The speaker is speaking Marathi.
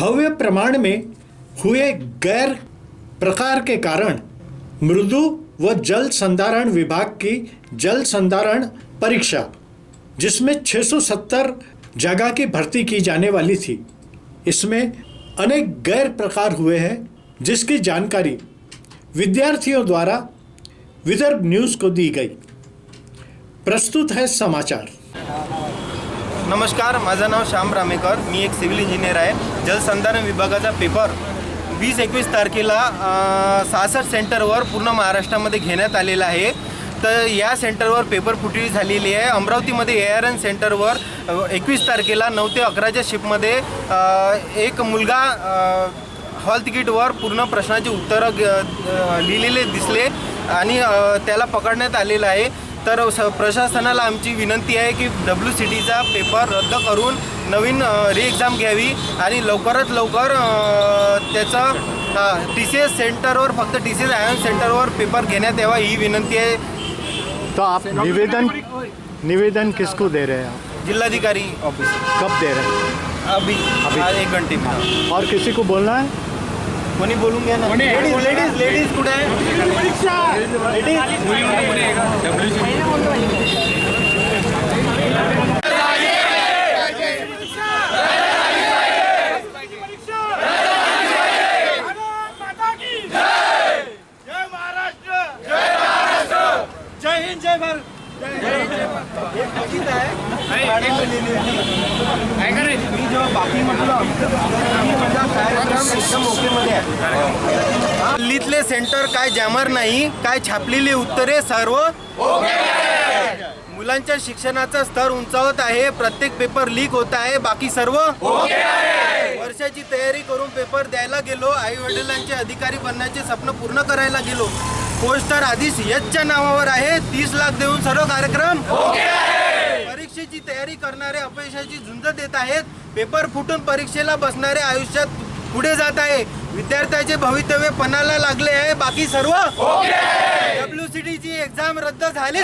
भव्य प्रमाण में हुए गैर प्रकार के कारण मृदु व जल संधारण विभाग की जल संधारण परीक्षा, जिसमें 670 जगह की भर्ती की जाने वाली थी। इसमें अनेक गैर प्रकार हुए हैं, जिसकी जानकारी विद्यार्थियों द्वारा विदर्भ न्यूज़ को दी गई। प्रस्तुत है समाचार। नमस्कार माझं नाव श्याम रामेकर. मी एक सिव्हिल इंजिनियर आहे. जलसंधारण विभागाचा पेपर वीस एकवीस तारखेला सहासष्ट सेंटरवर पूर्ण महाराष्ट्रामध्ये घेण्यात आलेला आहे. तर या सेंटरवर पेपर फुटी झालेली आहे. अमरावतीमध्ये ए आर एन सेंटरवर एकवीस तारखेला नऊ ते अकराच्या शिपमध्ये एक मुलगा हॉल तिकीटवर पूर्ण प्रश्नाची उत्तरं ग- लिहिलेले दिसले आणि त्याला पकडण्यात आलेलं आहे. तर स प्रशासनाला आमची विनंती आहे की डब्ल्यू सी टीचा पेपर रद्द करून नवीन री एक्झाम घ्यावी आणि लवकरात लवकर त्याचं टी सी एस सेंटरवर फक्त T C S I M सेंटरवर paper घेण्यात यावा ही विनंती आहे. तो आप निवेदन निवेदन किसको दे रहे हैं? आप जिल्हाधिकारी. ऑफिस कब दे रहे हैं? अभी अभी? एक घंटे में. और किसी को बोलना है? कोणी बोलून घ्या ना लेडीज़ लेडीज़ लेडीज़ कुठे आहे लेडीज़ जय भारत। बाकी म्हटलं एकदम दिल्लीतले सेंटर काय जॅमर नाही काय छापलेली उत्तरे सर्व मुलांच्या शिक्षणाचा स्तर उंचावत आहे प्रत्येक पेपर लीक होत आहे बाकी सर्व वर्षाची तयारी करून पेपर द्यायला गेलो आई वडिलांचे अधिकारी बनण्याचे स्वप्न पूर्ण करायला गेलो. पोस्टर आधीच यशच्या नावावर आहे तीस लाख देऊन सर्व कार्यक्रम परीक्षेची तयारी करणारे अपयशाची झुंज देत आहेत. पेपर फुटून परीक्षेला बसणारे आयुष्यात पुढे जात आहे. विद्यार्थ्याचे भवितव्य पणाला लागले आहे. बाकी सर्व? डब्ल्यू सी ची एक्झाम रद्द झाली.